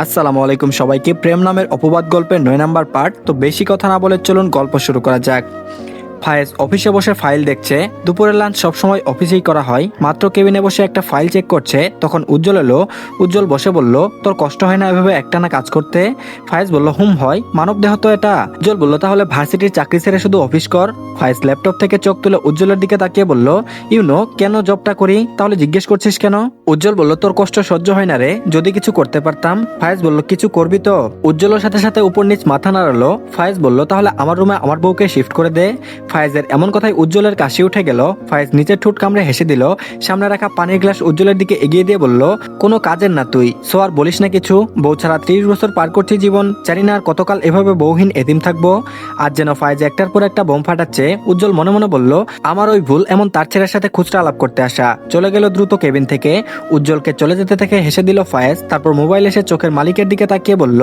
আসসালামু আলাইকুম সবাইকে প্রেম নামের অপবাদ গল্পের নয় নাম্বার পার্ট। তো বেশি কথা না বলে চলুন গল্প শুরু করা যাক। ফায়েজ অফিসে বসে ফাইল দেখছে। দুপুরের লাঞ্চ সবসময় অফিসেই করা হয়। মাত্র কেবিনে বসে একটা ফাইল চেক করছে। তখন উজ্জ্বল এলো। উজ্জ্বল বসে বলল, তোর কষ্ট হয় না এভাবে একটানা কাজ করতে? ফায়েজ বলল, হুম, হয়। মানব দেহ তো এটা। উজ্জ্বল বলল, তাহলে ভার্সিটির চাকরি ছেড়ে শুধু অফিস কর। ফায়েজ ল্যাপটপ থেকে চোখ তুলে উজ্জ্বলের দিকে তাকিয়ে বলল ইউনো কেন জবটা করি? তাহলে জিজ্ঞেস করছিস কেন? উজ্জ্বল বলল, তোর কষ্ট সহ্য হয় না রে। যদি কিছু করতে পারতাম। ফায়েজ বলল, কিছু করবি তো? উজ্জ্বলের সাথে সাথে উপর নিচ মাথা নাড়ালো। ফায়েজ বলল, তাহলে আমার রুমে আমার বউকে শিফট করে দে। ফায়েজের এমন কথায় উজ্জ্বলের কাশি উঠে গেল। ফায়েজ নিচের ঠোঁট কামড়ে হেসে দিল, সামনে রাখা পানির গ্লাস উজ্জ্বলের দিকে এগিয়ে দিয়ে বলল, কোনো কাজের না তুই, সো আর বলিস না কিছু। বউ ছাড়া ত্রিশ বছর পার করছি জীবন, জানি না আর কতকাল এভাবে বউহীন এদিম থাকব। আর যেন ফায়েজ একটার পর একটা বোম ফাটাচ্ছে, উজ্জ্বল মনে মনে বলল, আমার ওই ভুল এমন তার ছেলের সাথে খুচরা আলাপ করতে আসা। চলে গেল দ্রুত কেবিন থেকে। উজ্জ্বলকে চলে যেতে থেকে হেসে দিল ফায়েজ, তারপর মোবাইল এসে চোখের মালিকের দিকে তাকিয়ে বলল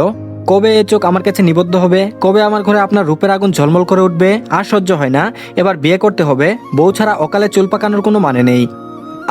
কবে এ চোখ আমার কাছে নিবদ্ধ হবে? কবে আমার ঘরে আপনার রূপের আগুন ঝলমল করে উঠবে? আর সহ্য হয় না। এবার বিয়ে করতে হবে। বউ ছাড়া অকালে চুল পাকানোর কোনো মানে নেই।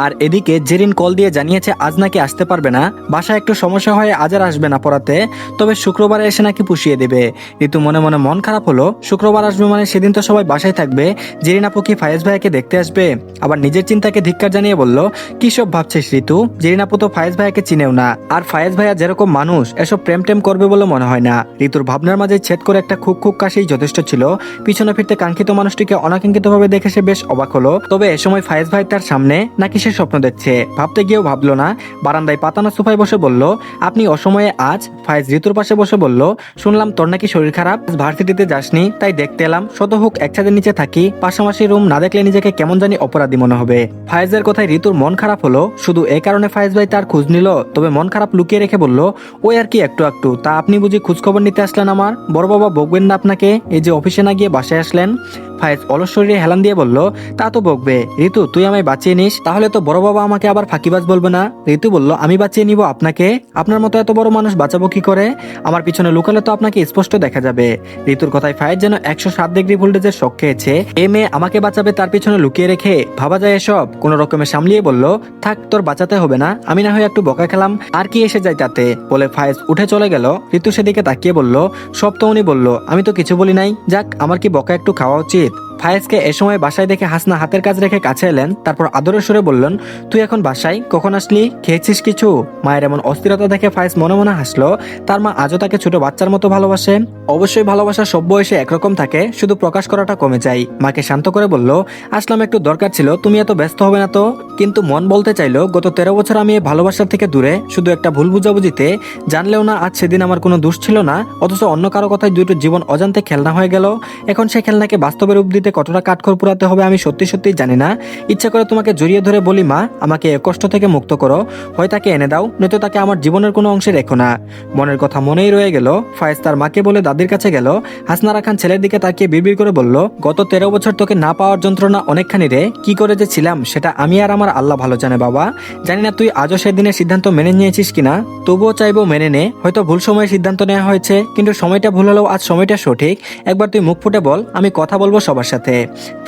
আর এদিকে জেরিন কল দিয়ে জানিয়েছে, আজ নাকি আসতে পারবে না। বাসায় একটু সমস্যা হয়ে আজ আর আসবে না পড়াতে। তবে শুক্রবারে এসে নাকি পুষিয়ে দেবে। ঋতু মনে মনে মন খারাপ হলো। শুক্রবার আসবে মানে সেদিন তো সবাই বাসায় থাকবে। জেরিন আপু কি ফায়েজ ভাইয়াকে দেখতে আসবে? আবার নিজের চিন্তাকে ধিক্কার জানিয়ে বলল, কি সব ভাবছিস ঋতু? জেরিন আপু তো ফায়েজ ভাইয়াকে চিনেও না। আর ফায়েজ ভাইয়া যেরকম মানুষ, এসব প্রেম টেম করবে বলে মনে হয় না। ঋতুর ভাবনার মাঝে ছেদ করে একটা খুব খুব কাশেই যথেষ্ট ছিল। পিছনে ফিরতে কাঙ্ক্ষিত মানুষটিকে অনাকাঙ্ক্ষিতভাবে দেখে সে বেশ অবাক হলো। তবে এ সময় ফায়েজ ভাই তার সামনে, নাকি সে স্বপ্ন দেখছে। ভাবতে গিয়েও ভাবলো না। বারান্দায় পাতানো সোফায় বসে বলল, আপনি অসময়ে আজ ফায়েজ ঋতুর পাশে বসে বলল, শুনলাম তোর নাকি শরীর খারাপ। ভার্সিটিতে যাসনি, তাই দেখতে এলাম। শত হোক, এক ছাদের নিচে থাকি। পাশাপাশি রুম না দেখলে নিজেকে কেমন জানি অপরাধী মনে হবে। ফায়েজের কথায় ঋতুর মন খারাপ হলো। শুধু এই কারণে ফায়েজ ভাই তার খোঁজ নিল, তবে মন খারাপ লুকিয়ে রেখে বলল, ওই আর কি একটু একটু। তা আপনি বুঝি খোঁজ খবর নিতে আসলেন আমার? বড় বাবা বকবেন না আপনাকে? এই যে অফিসে না গিয়ে বাসায় আসলেন? ফায়েজ অলস শরীরে হেলান দিয়ে বলল, তা তো বকবে। ঋতু, তুই আমায় বাঁচিয়ে নিস, তাহলে তো বড় বাবা আমাকে আবার ফাঁকিবাজ বলবে না? ঋতু বলল, আমি বাঁচিয়ে নিব আপনাকে। আপনার মতো এত বড় মানুষ বাঁচাবো কি করে? আমার পিছনে লুকালে তো আপনাকে স্পষ্ট দেখা যাবে। ঋতুর কথায় ফায়েজ যেন একশো সাত ডিগ্রি ভোল্টেজের শখ খেয়েছে। এ মেয়ে আমাকে বাঁচাবে তার পিছনে লুকিয়ে রেখে? ভাবা যায় এসব? কোন রকমে সামলিয়ে বলল, থাক, তোর বাঁচাতে হবে না। আমি না হয় একটু বকা খেলাম। আর কি এসে যায় তাতে? বলে ফায়েজ উঠে চলে গেল। ঋতু সেদিকে তাকিয়ে বলল, সব তো উনি বলল। আমি তো কিছু বলি নাই। যাক, আমার কি বকা একটু খাওয়া উচিত? সমেত ফায়েজকে এ সময় বাসায় দেখে হাসনা হাতের কাজ রেখে কাছে এলেন, তারপর আদরের সুরে বললেন, তুই এখন বাসায়? কখন আসলি? খেয়েছিস কিছু? মায়ের এমন অস্থিরতা দেখে ফায়েজ মনে মনে হাসলো, তার মা আজও তাকে ছোট বাচ্চার মতো ভালোবাসে? অবশ্যই ভালোবাসা সব বয়সে একরকম থাকে, শুধু প্রকাশ করাটা কমে যায়। মাকে শান্ত করে বলল, আসলাম, একটু দরকার ছিল, তুমি এত ব্যস্ত হবে না তো? কিন্তু মন বলতে চাইলো, গত তেরো বছর আমি এই ভালোবাসার থেকে দূরে, শুধু একটা ভুল বুঝাবুঝিতে। জানলেও না, আজ সেদিন আমার কোনো দোষ ছিল না, অথচ অন্য কারও কথায় দুটো জীবন অজান্তে খেলনা হয়ে গেল। এখন সেই খেলনাকে বাস্তবে রূপ দিতে কতটা কাঠখড় পুরাতে হবে আমি সত্যি সত্যি জানি না। ইচ্ছা করে তোমাকে জড়িয়ে ধরে বলি মা, আমাকে এ কষ্ট থেকে মুক্ত করো। হয় তাকে এনে দাও, নয়তো তাকে আমার জীবনের কোনো অংশে রেখো না। মনের কথা মনেই রয়ে গেল, ফায়েজ তার মাকে বলে দাদির কাছে গেল। হাসনারা খান ছেলের দিকে তাকিয়ে বিড়বিড় করে বলল, গত তেরো বছর তোকে না পাওয়ার যন্ত্রণা অনেকখানি রে, কি করে যে ছিলাম, সেটা আমি আর আমার আল্লাহ ভালো জানে বাবা। জানি না তুই আজও সেদিনের সিদ্ধান্ত মেনে নিয়েছিস কিনা, তবুও চাইব মেনে নে। হয়তো ভুল সময়ে সিদ্ধান্ত নেওয়া হয়েছে, কিন্তু সময়টা ভুল হলেও আজ সময়টা সঠিক। একবার তুই মুখ ফুটে বল, আমি কথা বলব সবার সাথে।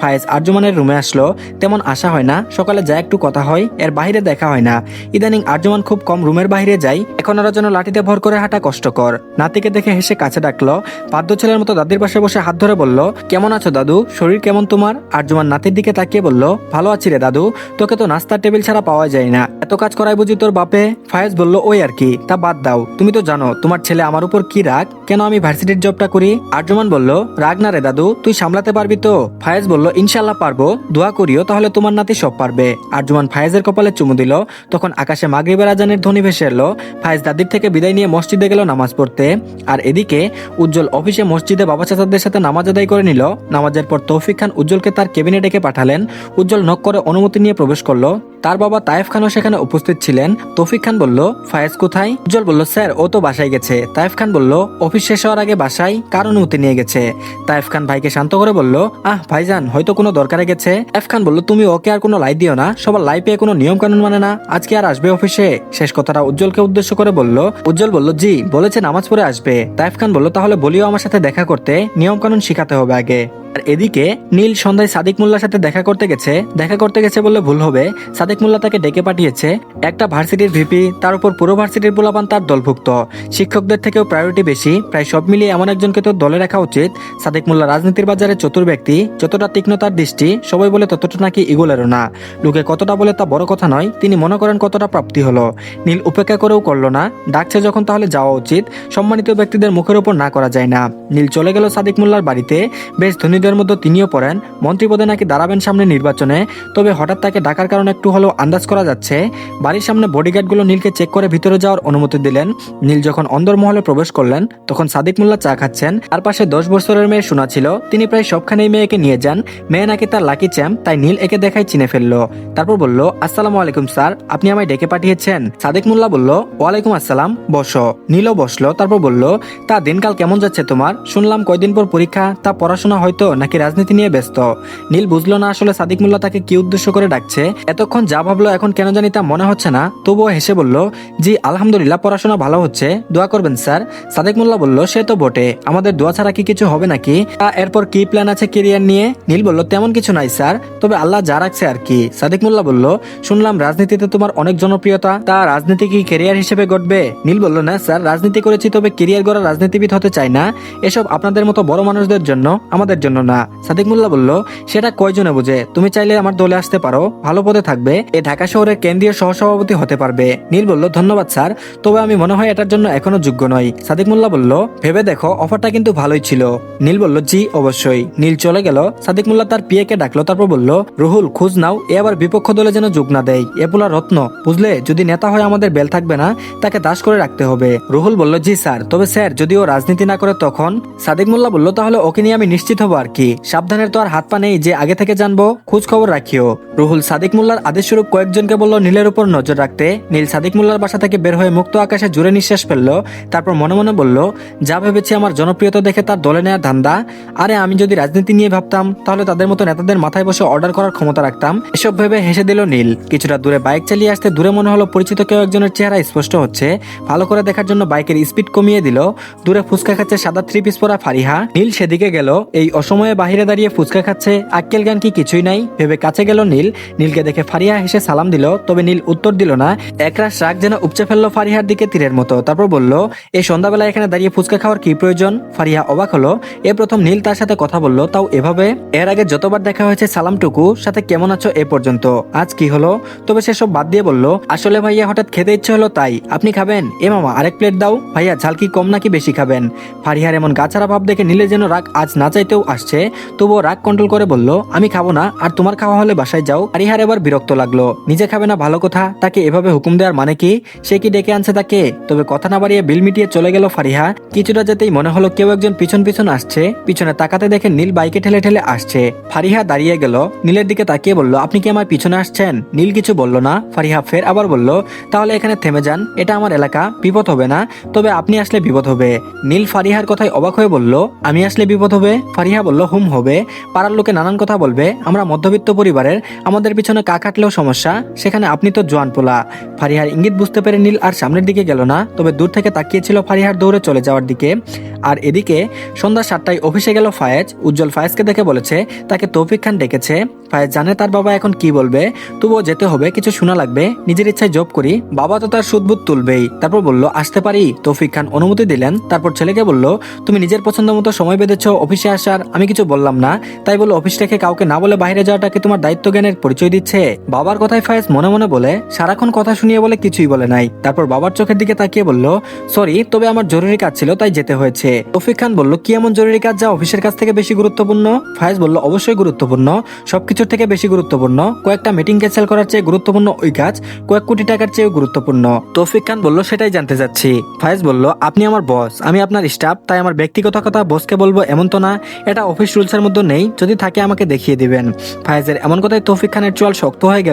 ফায়েজ আর্যমানের রুমে আসলো। তেমন আশা হয় না, সকালে যা একটু কথা হয়, এর বাইরে দেখা হয় না। ইদানিং আর্যমান খুব কম রুমের বাইরে যায়, এখন ওরা যেন লাঠিতে ভর করে হাঁটা কষ্টকর। নাতিকে দেখে হেসে কাছে ডাকলো বাদ্য ছেলের মতো দাদির পাশে বসে হাত ধরে বলল, কেমন আছো দাদু? শরীর কেমন তোমার? আর্যমান নাতির দিকে তাকিয়ে বলল, ভালো আছি রে দাদু, তোকে তো নাস্তার টেবিল ছাড়া পাওয়া যায় না। এত কাজ করাই বুঝি তোর বাপে? ফায়েজ বলল, ওই আর কি, তা বাদ দাও। তুমি তো জানো, তোমার ছেলে আমার উপর কি রাগ? কেন আমি ভার্সিটির জবটা করি? আর্যমান বলল, রাগ না রে দাদু, তুই সামলাতে পারবি তো? ফায়েজ বলল ইনশাল্লাহ পারব। দোয়া করিও, তাহলে তোমার নাতি সব পারবে। আর জুমান ফায়েজের কপালে চুমু দিল। তখন আকাশে মাগরিবের আজানের ধ্বনি ভেসে এলো। ফায়েজ দাদির থেকে বিদায় নিয়ে মসজিদে গেল নামাজ পড়তে। আর এদিকে উজ্জ্বল অফিসে মসজিদে বাবা চাচাদের সাথে নামাজ আদায় করে নিল। নামাজের পর তৌফিক খান উজ্জ্বলকে তার কেবিনে ডেকে পাঠালেন। উজ্জ্বল নক করে অনুমতি নিয়ে প্রবেশ করল। তার বাবা তায়েফ খানও সেখানে উপস্থিত ছিলেন। তৌফিক খান বলল, ফায়েজ কোথায়? উজ্জ্বল বলল, স্যার, ও তো বাসায় গেছে। তায়েফ খান বলল, অফিস শেষ হওয়ার আগে বাসায় কার অনুমতি নিয়ে গেছে? তায়েফ খান ভাইকে শান্ত করে বলল, আহ, ভাইজান, হয়তো কোনো দরকারে গেছে। এফ খান বলল, তুমি ওকে আর কোনো লাই দিও না। সবার লাই পেয়ে কোনো নিয়ম কানুন মানে না। আজকে আর আসবে অফিসে? শেষ কথাটা উজ্জ্বলকে উদ্দেশ্য করে বলল, উজ্জ্বল বলল, জি, বলেছে নামাজ পড়ে আসবে। তাইফ খান বলল, তাহলে বলিও আমার সাথে দেখা করতে। নিয়ম কানুন শিখাতে হবে আগে। আর এদিকে নীল সন্ধ্যায় সাদিক মোল্লার সাথে দেখা করতে গেছে। দেখা করতে গেছে বললে ভুল হবে। সাদিক মোল্লা তাকে ডেকে পাঠিয়েছে। একটা ভার্সিটির ভিপি, তার উপর পুরো ভার্সিটির পোলাপান তার দলভুক্ত। শিক্ষকদের থেকেও প্রায়োরিটি বেশি, প্রায় সব মিলিয়ে এমন একজনকে তো দলে রাখা উচিত। সাদিক মোল্লা রাজনীতির বাজারে চতুর ব্যক্তি, যতটা তীক্ষ্ণতার দৃষ্টি, সবাই বলে ততটা নাকি ইগোলেরও না। লোকে কতটা বলে তা বড় কথা নয়, তিনি মনে করেন কতটা প্রাপ্তি হলো। নীল উপেক্ষা করেও করল না, ডাকছে যখন তাহলে যাওয়া উচিত, সম্মানিত ব্যক্তিদের মুখের উপর না করা যায় না। নীল চলে গেল সাদিক মোল্লার বাড়িতে, বেশ ধনীদের মধ্যে তিনিও পড়েন, মন্ত্রী পদে নাকি দাঁড়াবেন সামনে নির্বাচনে, তবে হঠাৎ তাকে ডাকার কারণে একটু হলেও আন্দাজ করা যাচ্ছে, বাড়ির সামনে বডিগার্ডগুলো নীলকে চেক করে ভিতরে যাওয়ার অনুমতি দিলেন। নীল যখন অন্দরমহলে প্রবেশ করলেন, তখন সাদিক মোল্লা চা খাচ্ছেন। আর পাশে দশ বছরের মেয়ে শোনা ছিল। তিনি প্রায় সবখানেই মেয়েকে নিয়ে যান। মেয়ে নাকি তার লাকি চ্যাম্প, তাই নীল একে দেখাই চিনে ফেলল। তারপর বলল, আসসালামু আলাইকুম স্যার, আপনি আমায় ডেকে পাঠিয়েছেন? সাদিক মোল্লা বলল, ওয়ালাইকুম আসসালাম, বসো। নীলও বসল, তারপর বলল, তা দিনকাল কেমন যাচ্ছে তোমার? শুনলাম কয়দিন পর পরীক্ষা, তা পড়াশোনা হয়তো নাকি রাজনীতি নিয়ে ব্যস্ত? নীল বুঝলো না আসলে সাদিক মোল্লা তাকে কি উদ্দেশ্য করে ডাকছে। এতক্ষণ যা ভাবলো এখন কেন জানি তা মনে হচ্ছে না। তবুও হেসে বলল, জি, আলহামদুলিল্লাহ, পড়াশোনা ভালো হচ্ছে। দোয়া করবেন, স্যার। সাদেক মোল্লা বলল, সে তো বটে। আমাদের দোয়া ছাড়া কি কিছু হবে নাকি? এরপর কি প্ল্যান আছে কেরিয়ার নিয়ে? নীল বলল, তেমন কিছু নাই, স্যার। তবে আল্লাহ যা রাখছে আর কি। সাদিক মোল্লা বলল, শুনলাম রাজনীতিতে তোমার অনেক জনপ্রিয়তা। তা রাজনীতি কি কেরিয়ার হিসেবে ঘটবে নীল বলল, না, স্যার, রাজনীতি করেছি, তবে কেরিয়ার গড়া রাজনীতিবিদ হতে চাই না। এসব আপনাদের মতো বড় মানুষদের জন্য, আমাদের জন্য না। সাদিক মোল্লা বলল, সেটা কয়জনে বুঝে? তুমি চাইলে আমার দলে আসতে পারো। ভালো পদে থাকবে। এ ঢাকা শহরের কেন্দ্রীয় সহসভাপতি হতে পারবে। নীল বলল, ধন্যবাদ, স্যার। তবে আমি মনে হয় এটার জন্য এখনও যোগ্য নই। সাদিক মোল্লা বলল, ভেবে দেখো, অফারটা কিন্তু ভালোই ছিল। নীল বলল, জি, অবশ্যই। নীল চলে গেল। সাদিক মোল্লা তার পিএকে ডাকলো, তারপর বলল, রুহুল, খোঁজ নাও, এ আবার বিপক্ষ দলে যেন যোগ না দেয়। এ পোলা রত্ন। বুঝলে, যদি নেতা হয় আমাদের বেল থাকবে না, তাকে দাস করে রাখতে হবে। রুহুল বলল, জি, স্যার। তবে স্যার, যদি ও রাজনীতি না করে তখন? সাদিক মোল্লা বলল, তাহলে ওকে নিয়ে আমি নিশ্চিত হব আর কি। সাবধানের তো আর হাত পা নেই যে আগে থেকে জানব। খোঁজ খবর রাখিও। রুহুল সাদিক মোল্লার আদেশ স্বরূপ কয়েকজনকে বলল, নীলের উপর নজর রাখতে। নীল সাদিক মোল্লার বাসা থেকে বের হয়ে মুক্ত আকাশে জুড়ে নিঃশ্বাস ফেলল। তারপর মনে মনে বলল, যা ভেবেছি আমার জনপ্রিয়তা দেখে তার দলে নেওয়ার ধান্দা। আরে, আমি যদি রাজনীতি নিয়ে ভাবতাম, তাহলে তাদের মতো নেতাদের মাথায় বসে অর্ডার করার ক্ষমতা রাখতাম। এসব ভেবে হেসে দিল নীল। কিছুটা দূরে বাইক চালিয়ে আসতে দূরে মনে হলো পরিচিত কেউ একজনের চেহারা স্পষ্ট হচ্ছে। ভালো করে দেখার জন্য বাইকের স্পিড কমিয়ে দিল। দূরে ফুচকা খাচ্ছে সাদা থ্রি পিস পরা ফারিহা। নীল সেদিকে গেল। এই অসময়ে বাহিরে দাঁড়িয়ে ফুচকা খাচ্ছে আক্কেল গান কি কিছুই নাই? ভেবে কাছে গেল নীল। নীলকে দেখে ফারিহা হেসে সালাম দিল, তবে নীল উত্তর দিল না। একরাশ রাগ যেন উপচে ফেলল ফারিহার দিকে তীরের মতো। তারপর বলল, এই সন্ধ্যাবেলা এখানে দাঁড়িয়ে ফুচকা খাওয়ার কি প্রয়োজন? ফারিহা অবাক হলো। এ প্রথম নীল তার সাথে কথা বলল, তাও এভাবে? এর আগে যতবার দেখা হয়েছে সালামটুকু, সাথে কেমন আছো এ পর্যন্ত? আজ কি হলো? তবে সেসব বাদ দিয়ে বলল, আসলে ভাইয়া হঠাৎ খেতে ইচ্ছে হলো তাই। আপনি খাবেন? এ মামা, আরেক প্লেট দাও। ভাইয়া, ঝাল কি কম নাকি বেশি খাবেন? ফারিহার এমন গাছারা ভাব দেখে নীলে যেন রাগ আজ না চাইতেও আসছে। তবুও রাগ কন্ট্রোল করে বলল, আমি খাব না, আর তোমার খাওয়া হলে বাসায় যাও। ফারিহার এবার বিরক্ত লাগল। নিজে খাবে না ভালো কথা, তাকে এভাবে হুকুম দেওয়ার মানে কি? সে কি ডেকে আনছে তাকে? তবে কথা না বাড়িয়ে বিল মিটিয়ে চলে গেল ফারিহা। কিছুটা যেতেই মনে হলো কেউ একজন পিছন পিছন আসছে। পিছনে তাকাতে দেখে নীল বাইকে ঠেলে ঠেলে আসছে। ফারিহা দাঁড়িয়ে গেল। নীলের দিকে তাকিয়ে বলল, আপনি কি আমার পিছনে আসছেন? নীল কিছু বলল না। ফারিহা ফের আবার বলল, তাহলে এখানে থেমে যান। এটা আমার এলাকা। বিপদ হবে না। তবে আপনি আসলে বিপদ হবে। নীল ফারিহার কথায় অবাক হয়ে বলল, আমি আসলে বিপদ হবে? ফারিহা বলল, হুম, হবে। পাড়ার লোকে নানান কথা বলবে। আমরা মধ্যবিত্ত পরিবারের। আমাদের পিছনে কাক কাটলেও সমস্যা, সেখানে আপনি তো জোয়ান পোলা। ফারিহার ইঙ্গিত বুঝতে পেরে নীল আর সামনের দিকে গেল না, তবে দূর থেকে তাকিয়েছিল ফারিহার দৌড়ে চলে যাওয়ার দিকে। আর এদিকে সন্ধ্যা সাতটায় অফিসে গেল ফায়েজ। উজ্জ্বল ফায়েজকে দেখে বলেছে, তাকে তৌফিক খান ডেকেছে। ফায়েজ জানে তার বাবা এখন কি বলবে। তবুও যেতে হবে, কিছু শোনা লাগবে। নিজের ইচ্ছায় জব করি। বাবা তো তার সুদবুদ তুলবেই। তারপর বলল, আসতে পারি। তৌফিক খান অনুমতি দিলেন। তারপর ছেলেকে বলল, তুমি নিজের পছন্দ মতো সময় বেঁধেছ, অফিসে আসার আমি কিছু বললাম না। তাই বলো অফিস থেকে কাউকে না বলে বাইরে যাওয়াটাকে তোমার দায়িত্ব জ্ঞানের পরিচয় দিচ্ছে? বাবার কথায় ফায়েজ মনে মনে বলে, সারাক্ষণ কথা শুনিয়ে বলে কিছুই বলে নাই। তারপর বাবার চোখের দিকে তাকিয়ে বলল, সরি, তবে আমার জরুরি কাজ ছিল, তাই যেতে হয়েছে। তৌফিক খান বলল, কি এমন জরুরি কাজ যা অফিসের কাছ থেকে বেশি গুরুত্বপূর্ণ? ফায়েজ বলল, অবশ্যই গুরুত্বপূর্ণ। সবকিছুর থেকে বেশি গুরুত্বপূর্ণ। কয়েকটা মিটিং ক্যান্সেল করার চেয়ে গুরুত্বপূর্ণ ওই কাজ, কয়েক কোটি টাকার চেয়েও গুরুত্বপূর্ণ। তৌফিক খান বলল, সেটাই জানতে চাচ্ছি। ফায়েজ বলল, আপনি আমার বস আমি আপনার স্টাফ তাই আমার ব্যক্তিগত কথা বসকে বলব এমন তো না। এটা অফিস রুলসের মধ্যে নেই, যদি থাকে আমাকে দেখিয়ে দিবেন। ফায়েজের এমন কথায় তৌফিক খানের চোয়াল শক্ত হয়ে গেল।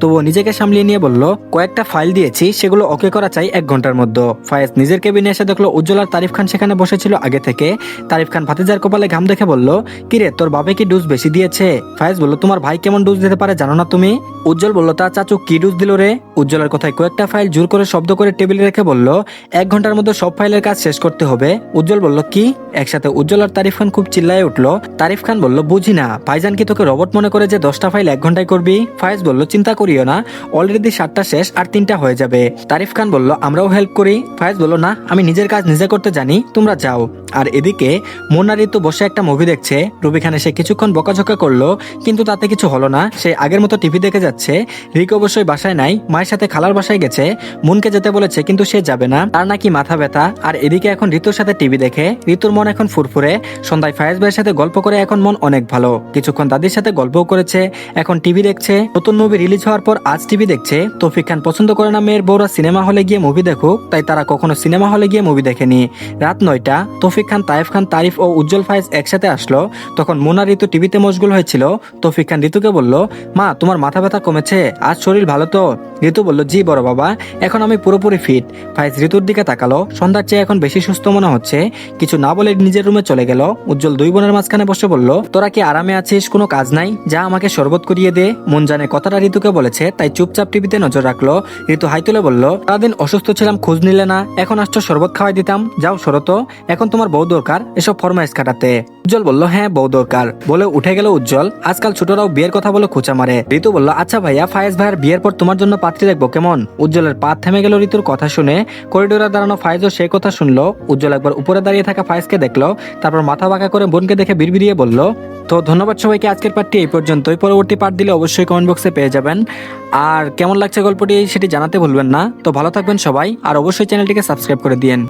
তবুও নিজেকে সামলিয়ে নিয়ে বলল, কয়েকটা ফাইল দিয়েছি, সেগুলো ওকে করা চাই এক ঘণ্টার মধ্যে। ফায়েজ নিজের কেবিনে এসে দেখল উজ্জ্বল আর তারিফ খান সেখানে বসেছিল আগে থেকে। তারিফ খান ভাতিজার কপালে ঘাম দেখে বলল কিরে তোর বাবে কি ডোজ বেশি দিয়েছে? ফায়েজ বলল, তোমার ভাই কেমন ডোজ দিতে পারে জানো না তুমি? উজ্জ্বল বলল, তা চাচু কি ডোজ দিল রে? উজ্জ্বলের কথায় কয়েকটা ফাইল জোর করে শব্দ করে টেবিলে রেখে বলল, এক ঘণ্টার মধ্যে সব ফাইলের কাজ শেষ করতে হবে। উজ্জ্বল বলল, কি? একসাথে উজ্জ্বল আর তারিফ খান খুব চিল্লায় উঠল। তারিফ খান বলল, বুঝি না, ভাইজান কি তোকে রবট মনে করে যে দশটা ফাইল এক ঘন্টায় করবি? ফায়েজ বলল চিন্তা করিও না অলরেডি সাতটা শেষ আর তিনটা হয়ে যাবে। তারিফ খান বলল, আমরাও হেল্প করি। ফায়েজ বলল, না, আমি নিজের কাজ নিজে করতে জানি, তোমরা যাও। আর এদিকে মোনা ঋতু বসে একটা মুভি দেখছে। রুবি খান এসে কিছুক্ষণ বকাঝকা করল, কিন্তু তাতে কিছু হলো না। সে আগের মতো টিভি দেখে যাচ্ছে। রিক অবশ্যই বাসায় নাই, মায়ের সাথে খালার বাসায় গেছে। মুনকে যেতে বলেছে, কিন্তু সে যাবে না। তার নাকি মাথা ব্যথা। আর এদিকে এখন ঋতুর সাথে টিভি দেখে। ঋতুর মন এখন ফুরফুরে। সন্ধ্যায় ফায়েজ ভাইয়ের সাথে গল্প করে এখন মন অনেক ভালো। কিছুক্ষণ দাদির সাথে গল্পও করেছে। এখন টিভি দেখছে। নতুন মুভি রিলিজ হওয়ার পর আজ টিভি দেখছে। তৌফিক খান পছন্দ করে না মেয়ের বউরা সিনেমা হলে গিয়ে মুভি দেখুক, তাই তারা কখনো সিনেমা হলে গিয়ে মুভি দেখেনি। রাত নয়টা, তৌফিক খান তাইফ খান, তারিফ ও উজ্জ্বল ফায়েজ একসাথে আসলো। তখন মোনা ঋতু টিভিতে মশগুল হয়েছিল। তৌফিক খান ঋতুকে বলল, মা, তোমার মাথা ব্যথা কমেছে, আজ শরীর ভালো তো? ঋতু বলল, জি বড় বাবা, এখন আমি পুরোপুরি ফিট ফাইজ ঋতুর দিকে তাকালো। সন্ধ্যার চেয়ে এখন বেশি সুস্থ মনে হচ্ছে। কিছু না বলে নিজের রুমে চলে গেল। উজ্জ্বল দুই বোনের মাঝখানে বসে বলল, তোরা কি আরামে আছিস? কোনো কাজ নাই? যা আমাকে শরবত করিয়ে দে, মন জানে কথাটা ঋতুকে বলেছে, তাই চুপচাপ টিভিতে নজর রাখল। ঋতু হাই তুলে বলল, সারাদিন অসুস্থ ছিলাম, খোঁজ নিলে না। এখন আসছো, শরবত খাওয়াই দিতাম। যাও শরত, এখন তোমার বউ দরকার, এসব ফরমাইজ কাটাতে। উজ্জ্বল বলল হ্যাঁ বউ দরকার। বলে উঠে গেল উজ্জ্বল। আজকাল ছোটরাও বিয়ের কথা বলে খোঁচা মারে। ঋতু বলল আচ্ছা ভাইয়া, ফায়েজ ভাইয়ের বিয়ের পর তোমার জন্য পাত্রী দেখব কেমন? উজ্জ্বলের পা থেমে গেল ঋতুর কথা শুনে। করিডোরে দাঁড়ানো ফায়েজও সেই কথা শুনলো। উজ্জ্বল একবার উপরে দাঁড়িয়ে থাকা ফায়েজকে দেখল, তারপর মাথা বাঁকা করে বোনকে দেখে বিড়বিড়িয়ে বলল, তো ধন্যবাদ সবাইকে, আজকের পার্টটি এই পর্যন্তই। পরবর্তী পার্ট দিলে অবশ্যই কমেন্ট বক্সে পেয়ে যাবেন। আর কেমন লাগছে গল্পটি সেটি জানাতে ভুলবেন না। তো ভালো থাকবেন সবাই, আর অবশ্যই চ্যানেলটিকে সাবস্ক্রাইব করে দিয়েন।